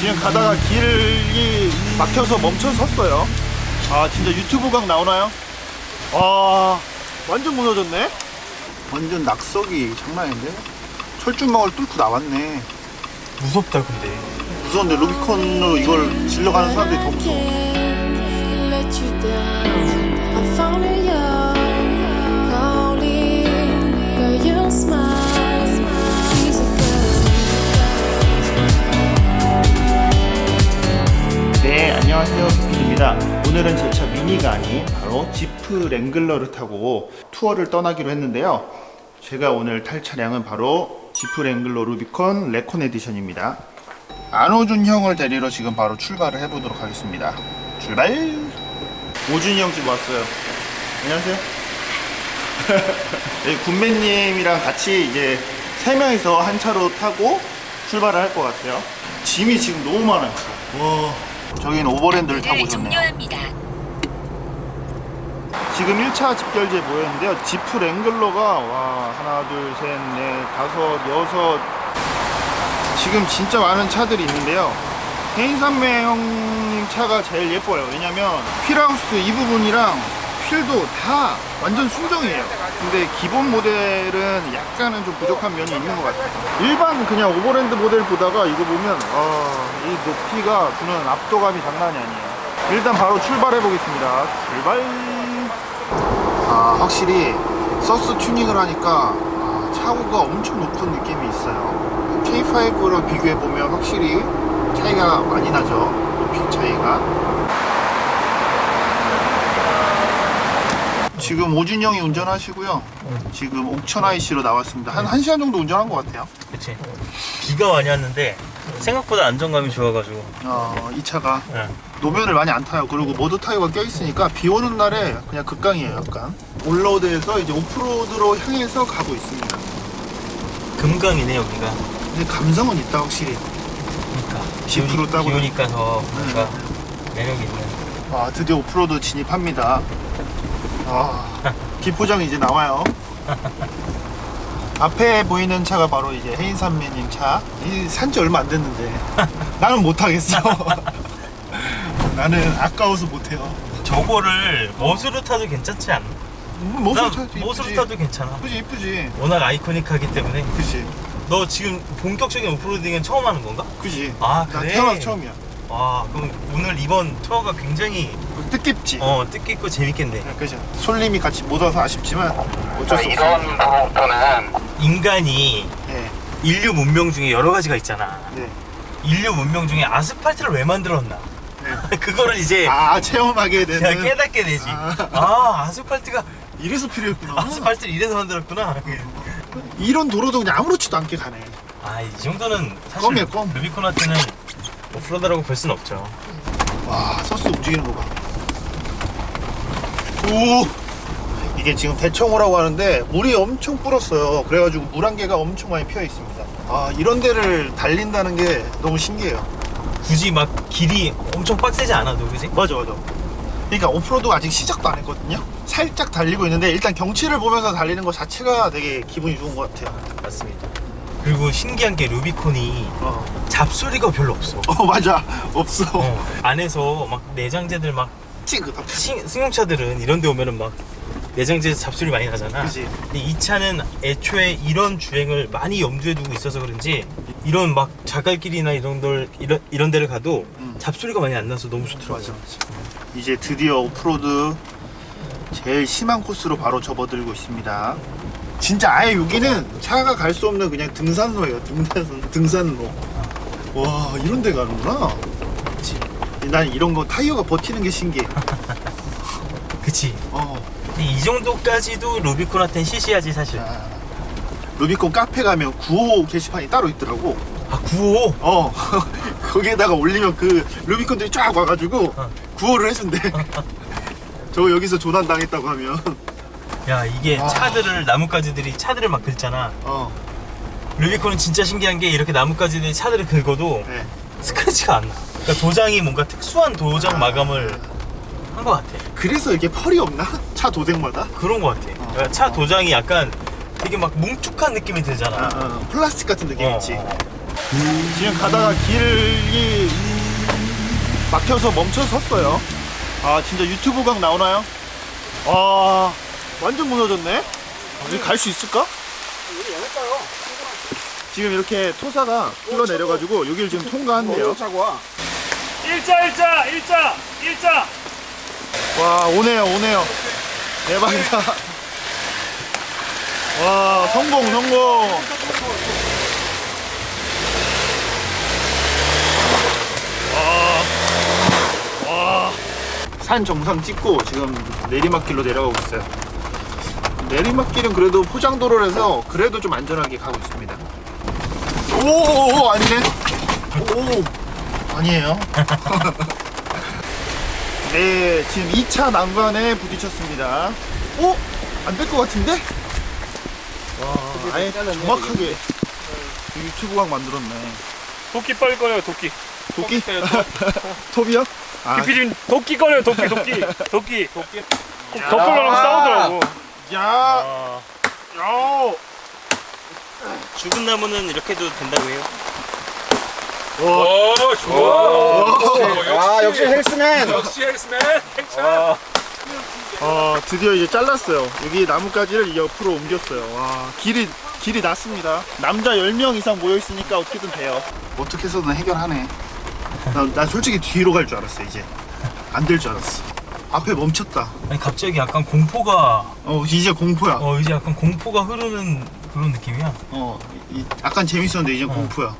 지금 가다가 길이 막혀서 멈춰 섰어요. 아 진짜 유튜브 각 나오나요? 와 완전 무너졌네. 완전 낙석이 장난 아닌데? 철쭉망을 뚫고 나왔네. 무섭다 근데 무서운데 루비콘으로 이걸 질러가는 사람들이 더 무서워. 오늘은 제 차 미니가 아닌 바로 지프 랭글러를 타고 투어를 떠나기로 했는데요. 제가 오늘 탈 차량은 바로 지프 랭글러 루비콘 레콘 에디션입니다. 안호준 형을 데리러 지금 바로 출발을 해보도록 하겠습니다. 출발! 오준이 형 집 왔어요. 안녕하세요. 네, 군매님이랑 같이 이제 세 명이서 한 차로 타고 출발을 할 것 같아요. 짐이 지금 너무 많아요. 와. 저기는 오버랜드를 타고 를 오셨네요. 종료합니다. 지금 1차 집결지에 모였는데요. 지프 랭글러가 와 하나 둘 셋 넷 다섯 여섯 지금 진짜 많은 차들이 있는데요. 해인산매 형님 차가 제일 예뻐요. 왜냐면 휠하우스 이 부분이랑 휠도 다 완전 순정이에요. 근데 기본 모델은 약간은 좀 부족한 면이 있는 것 같아요. 일반 그냥 오버랜드 모델 보다가 이거 보면 아, 이 높이가 주는 압도감이 장난이 아니에요. 일단 바로 출발해 보겠습니다. 출발. 아 확실히 서스 튜닝을 하니까 아, 차고가 엄청 높은 느낌이 있어요 K5랑 비교해 보면 확실히 차이가 많이 나죠 높이 차이가 지금 오준 형이 운전하시고요 지금 옥천 IC로 나왔습니다 한 1시간 정도 운전한 것 같아요 그치 비가 많이 왔는데 생각보다 안정감이 좋아가지고 어, 이 차가 예. 노면을 많이 안 타요. 그리고 모드 타이어가 껴 있으니까 비 오는 날에 그냥 극강이에요, 약간. 올로드에서 이제 오프로드로 향해서 가고 있습니다. 금강이네 여기가 근데 감성은 있다, 확실히. 그러니까 지프로 따고 비 오니까 더 뭔가 매력이 있는 아, 드디어 오프로드 진입합니다. 아, 기포장이 이제 나와요. 앞에 보이는 차가 바로 이제 해인산매님 차. 이 산지 얼마 안 됐는데. 나는 못 하겠어. 나는 아까워서 못 해요. 저거를 멋으로 타도 괜찮지 않나? 타도 멋으로 이쁘지. 타도 괜찮아 이쁘지, 이쁘지. 워낙 아이코닉하기 때문에 그지, 너 지금 본격적인 오프로딩은 처음 하는 건가? 그지. 아, 나 그래? 태어나서 처음이야. 와 그럼 오늘 이번 투어가 굉장히 뜻깊지. 어 뜻깊고 재밌겠네 그죠. 솔님이 같이 못 와서 아쉽지만 어쩔 수 없어. 이런 부분부터는 인간이 네, 인류 문명 중에 여러 가지가 있잖아 네. 인류 문명 중에 아스팔트를 왜 만들었나 네. 그거를 이제 아 체험하게 내가 되는. 깨닫게 되지 아. 아 아스팔트가 이래서 필요했구나. 아스팔트를 이래서 만들었구나 이런 도로도 그냥 아무렇지도 않게 가네. 아 이 정도는 사실 껌이야, 껌. 루비콘한테는 오프로드라고 볼 순 없죠 와 서스 움직이는 거 봐. 오. 이게 지금 대청호라고 하는데 물이 엄청 불었어요. 그래가지고 물안개가 엄청 많이 피어 있습니다. 아 이런 데를 달린다는 게 너무 신기해요. 굳이 막 길이 엄청 빡세지 않아도 그지? 맞아 맞아 그러니까 오프로드가 아직 시작도 안 했거든요 살짝 달리고 있는데 일단 경치를 보면서 달리는 것 자체가 되게 기분이 좋은 것 같아요 맞습니다 그리고 신기한 게 루비콘이 어, 잡소리가 별로 없어 어 맞아 없어 어, 안에서 막 내장재들 막 시- 승용차들은 이런 데 오면은 막 내장재 잡소리 많이 나잖아. 그지. 근데 이 차는 애초에 이런 주행을 많이 염두에 두고 있어서 그런지 이런 막 자갈길이나 이런 들 이런 이런 데를 가도 음. 잡소리가 많이 안 나서 너무 좋더라고. 맞아 이제 드디어 오프로드 제일 심한 코스로 바로 접어들고 있습니다. 진짜 아예 여기는 차가 갈 수 없는 그냥 등산로예요. 등산, 등산로. 와 이런 데 가는구나. 그치. 난 이런 거 타이어가 버티는 게 신기해 그치. 어. 근데 이 정도까지도 루비콘한테는 시시하지 사실. 자, 루비콘 카페 가면 9호 게시판이 따로 있더라고 아 95. 어 거기에다가 올리면 그 루비콘들이 쫙 와가지고 어. 구호를 해준대 저 여기서 조난 당했다고 하면 야 이게 아. 차들을 나뭇가지들이 차들을 막 긁잖아. 어 루비콘은 진짜 신기한 게 이렇게 나뭇가지들이 차들을 긁어도 네. 스크래치가 안 나. 그러니까 도장이 뭔가 특수한 도장 아. 마감을 한 것 같아. 그래서 이게 펄이 없나? 차 도색마다? 그런 것 같아. 그러니까 차 도장이 약간 되게 막 뭉툭한 느낌이 들잖아. 아, 아, 플라스틱 같은 느낌 어, 있지 어. 지금 가다가 길이 막혀서 멈춰 섰어요. 아 진짜 유튜브 각 나오나요? 아 완전 무너졌네. 여기 갈수 있을까? 지금 이렇게 토사가 흘러내려가지고 여기를 지금 통과한대요. 일자 일자 일자 일자. 와 오네요 오네요. 대박이다. 와 성공 성공. 와산 정상 찍고 지금 내리막길로 내려가고 있어요. 내리막길은 그래도 포장도로라서 그래도 좀 안전하게 가고 있습니다. 오오오 아니네. 오 아니에요 네, 지금 2차 난관에 부딪혔습니다. 오? 안될 것 같은데? 와, 아예 정확하게 유튜브각 만들었네. 도끼 빨리 꺼내요 도끼 도끼? 톱이요? 아, 기피님 도끼 꺼내요 도끼 도끼 도끼 도끼 덮으려고 싸우더라고 야, 아, 야, 죽은 나무는 이렇게 해도 된다고 해요. 오 좋아 아, 역시 헬스맨! 역시 헬스맨 어, 드디어 이제 잘랐어요. 여기 나뭇가지를 옆으로 옮겼어요. 와, 길이, 길이 났습니다. 남자 10명 이상 모여있으니까 어떻게든 돼요. 어떻게 해서든 해결하네. 난, 난 솔직히 뒤로 갈 줄 알았어, 이제. 안 될 줄 알았어. 앞에 멈췄다. 아니 갑자기 약간 공포가 어, 이제 공포야. 어 이제 약간 공포가 흐르는 그런 느낌이야. 어, 이- 약간 재밌었는데 이제 공포야.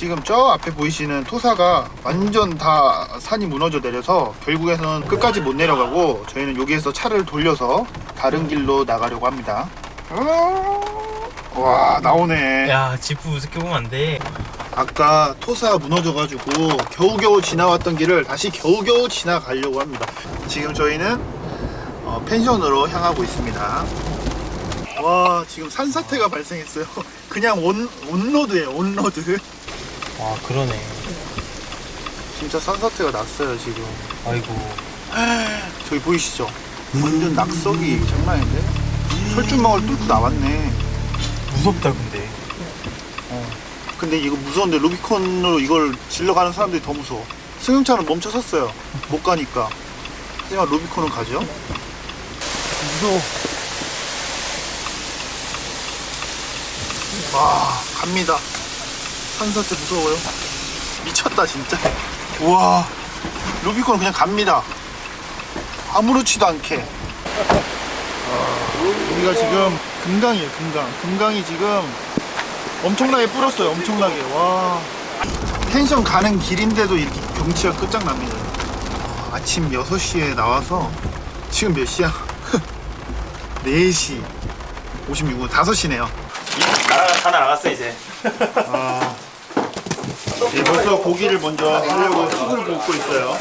지금 저 앞에 보이시는 토사가 완전 다 산이 무너져 내려서 결국에는 끝까지 못 내려가고 저희는 여기에서 차를 돌려서 다른 길로 나가려고 합니다. 와 나오네. 야 지프 우습게 보면 안 돼. 아까 토사 무너져가지고 겨우겨우 지나왔던 길을 다시 겨우겨우 지나가려고 합니다. 지금 저희는 어, 펜션으로 향하고 있습니다. 와 지금 산사태가 발생했어요. 그냥 온 온로드예요 온로드. 와 그러네. 진짜 산사태가 났어요 지금. 아이고. 저기 보이시죠? 완전 낙석이 장난 아닌데? 철쭉망을 뚫고 나왔네. 무섭다 근데. 근데 이거 무서운데 루비콘으로 이걸 질러 가는 사람들이 더 무서워. 승용차는 멈춰 섰어요. 못 가니까. 하지만 루비콘은 가죠. 무서워. 와, 갑니다. 산사태 무서워요. 미쳤다, 진짜. 우와, 루비콘은 그냥 갑니다. 아무렇지도 않게. 아, 우리가 지금 금강이에요, 금강. 금강이 지금 엄청나게 불었어요, 엄청나게. 와. 펜션 가는 길인데도 이렇게 경치가 끝장납니다. 아, 아침 6시에 나와서 지금 몇 시야? 4시 56분, 5시네요. 다 나갔어 이제. 아. 예, 벌써 고기를 먼저 하려고 흙을 붓고 있어요.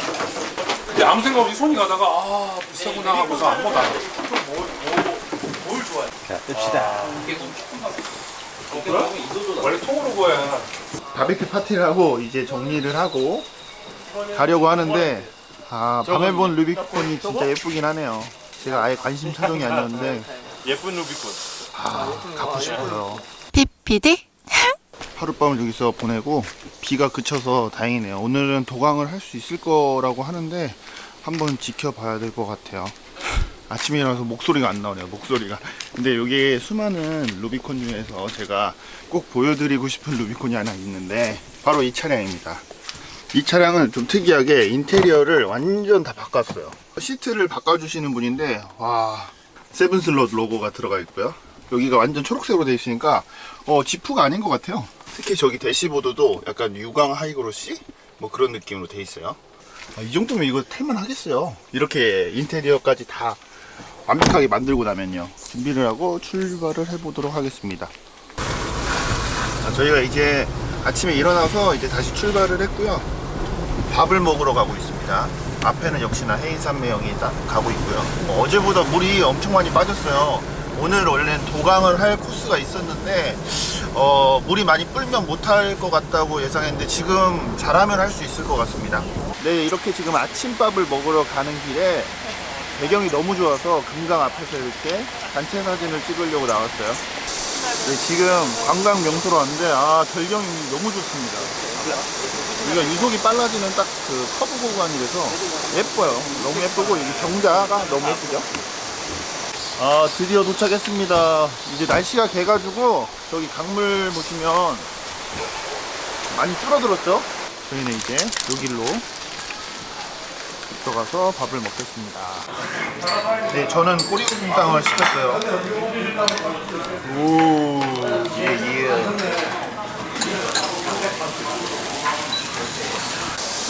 근데 아무 생각 없이 손이 가다가 아 비싸구나 하고서 아무것도 안 해. 원래 통으로 구워야 바베큐 파티를 하고 이제 정리를 하고 가려고 하는데 아 밤에 본 루비콘이 진짜 예쁘긴 하네요. 제가 아예 관심 사정이 아니었는데 예쁜 루비콘 아 갖고 싶어요. PPD? 하룻밤을 여기서 보내고 비가 그쳐서 다행이네요. 오늘은 도강을 할 수 있을 거라고 하는데 한번 지켜봐야 될 것 같아요. 일어나서 목소리가 안 나오네요. 목소리가. 근데 여기 수많은 루비콘 중에서 제가 꼭 보여드리고 싶은 루비콘이 하나 있는데 바로 이 차량입니다. 이 차량은 좀 특이하게 인테리어를 완전 다 바꿨어요. 시트를 바꿔주시는 분인데 와 세븐슬롯 로고가 들어가 있고요. 여기가 완전 초록색으로 되어 있으니까 어 지프가 아닌 것 같아요. 특히 저기 대시보드도 약간 유광 하이그로시 뭐 그런 느낌으로 되어 있어요. 아, 이 정도면 이거 탈만 하겠어요. 이렇게 인테리어까지 다 완벽하게 만들고 나면요. 준비를 하고 출발을 해보도록 하겠습니다. 자, 저희가 이제 아침에 일어나서 이제 다시 출발을 했고요. 밥을 먹으러 가고 있습니다. 앞에는 역시나 해인산매형이 딱 가고 있고요. 어, 어제보다 물이 엄청 많이 빠졌어요. 오늘 원래는 도강을 할 코스가 있었는데 어, 물이 많이 불면 못할 것 같다고 예상했는데 지금 잘하면 할 수 있을 것 같습니다. 네, 이렇게 지금 아침밥을 먹으러 가는 길에 배경이 너무 좋아서 금강 앞에서 이렇게 단체 사진을 찍으려고 나왔어요. 네, 지금 관광 명소로 왔는데 아 절경이 너무 좋습니다. 여기가 유속이 빨라지는 딱 그 커브 구간이라서 예뻐요. 너무 예쁘고 여기 경자가 너무 예쁘죠. 아 드디어 도착했습니다. 이제 날씨가 개가지고 저기 강물 보시면 많이 줄어들었죠? 저희는 이제 여길로 들어가서 밥을 먹겠습니다. 네, 저는 꼬리곰탕을 시켰어요. 오, 예, 예.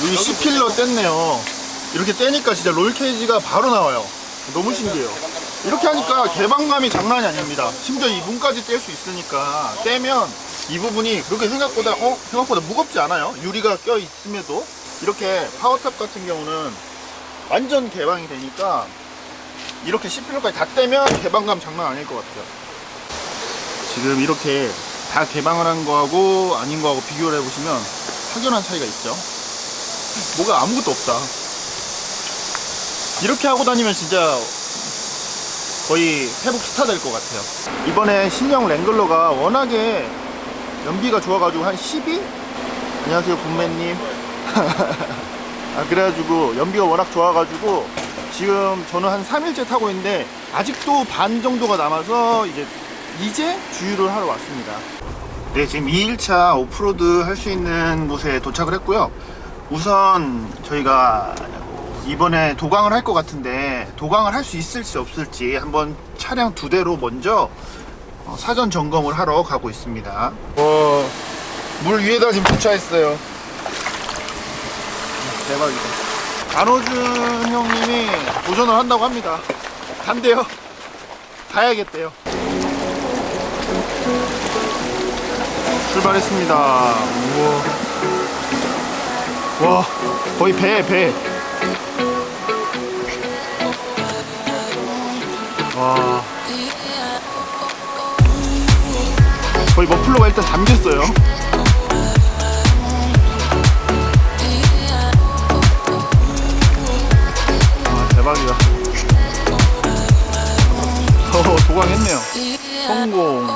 여기 C필러 뗐네요. 이렇게 떼니까 진짜 롤케이지가 바로 나와요. 너무 신기해요. 이렇게 하니까 개방감이 장난이 아닙니다. 심지어 이 문까지 뗄 수 있으니까 떼면 이 부분이 그렇게 생각보다 어 생각보다 무겁지 않아요. 유리가 껴 있음에도 이렇게 파워탑 같은 경우는 완전 개방이 되니까 이렇게 C필러까지 다 떼면 개방감 장난 아닐 것 같아요. 지금 이렇게 다 개방을 한 거하고 아닌 거하고 비교를 해보시면 확연한 차이가 있죠. 뭐가 아무것도 없다. 이렇게 하고 다니면 진짜 거의 회복 스타 될 것 같아요. 이번에 신형 랭글러가 워낙에 연비가 좋아가지고 한 12? 안녕하세요, 분매님. 아, 그래가지고 연비가 워낙 좋아가지고 지금 저는 한 3일째 타고 있는데 아직도 반 정도가 남아서 이제 이제 주유를 하러 왔습니다. 네, 지금 2일차 오프로드 할 수 있는 곳에 도착을 했고요. 우선 저희가 이번에 도강을 할 것 같은데 도강을 할 수 있을지 없을지 한번 차량 두 대로 먼저 어, 사전 점검을 하러 가고 있습니다. 어, 물 위에다 지금 주차했어요. 대박이다. 안호준 형님이 도전을 한다고 합니다. 간대요. 가야겠대요. 출발했습니다. 우와. 와, 거의 배, 배. 와. 거의 머플러가 일단 잠겼어요. 아, 대박이다. 어, 도강했네요. 성공.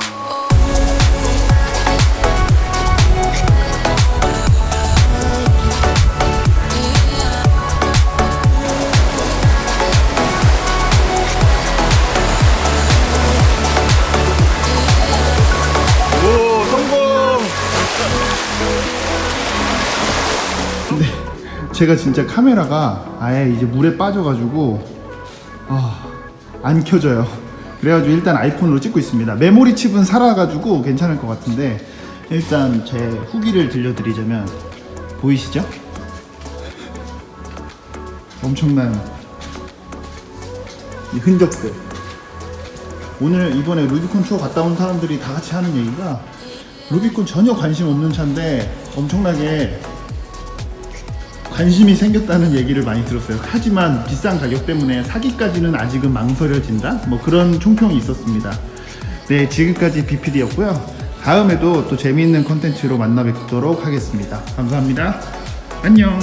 제가 진짜 카메라가 아예 이제 물에 빠져가지고 아, 안 켜져요. 그래가지고 일단 아이폰으로 찍고 있습니다. 메모리 칩은 살아가지고 괜찮을 것 같은데 일단 제 후기를 들려드리자면 보이시죠? 엄청난 이 흔적들. 오늘 이번에 루비콘 투어 갔다 온 사람들이 다 같이 하는 얘기가 루비콘 전혀 관심 없는 차인데 엄청나게 관심이 생겼다는 얘기를 많이 들었어요. 하지만 비싼 가격 때문에 사기까지는 아직은 망설여진다? 뭐 그런 총평이 있었습니다. 네, 지금까지 BPD였고요. 다음에도 또 재미있는 컨텐츠로 만나 뵙도록 하겠습니다. 감사합니다. 안녕.